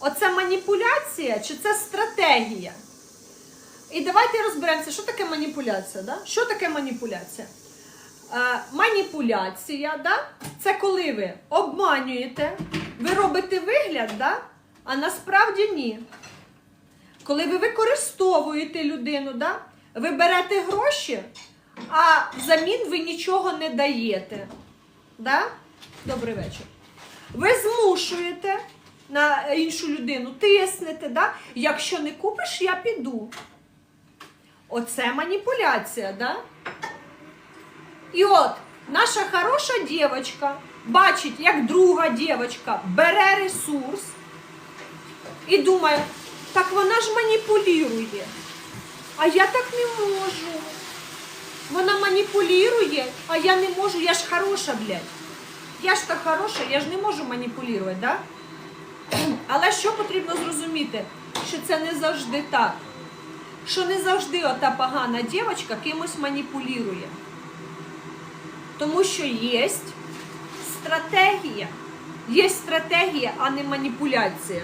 Оце маніпуляція чи це стратегія? І давайте розберемося, що таке маніпуляція. Да? Що таке маніпуляція? Е, маніпуляція, да? це коли ви обманюєте, ви робите вигляд, да? а насправді ні. Коли ви використовуєте людину, да? ви берете гроші, а взамін ви нічого не даєте. Да? Добрий вечір. Ви змушуєте на іншу людину, тиснете, да? якщо не купиш, я піду. Оце маніпуляція, да? І от наша хороша дівчинка бачить, як друга дівчинка бере ресурс і думає, так вона ж маніпулює. А я так не можу. Вона маніпулює, а я не можу, я ж хороша, блядь. Я ж так хороша, я ж не можу маніпулювати, да? Але що потрібно зрозуміти? Що це не завжди так. Що не завжди ота погана дівчинка кимось маніпулює. Тому що є стратегія. Є стратегія, а не маніпуляція.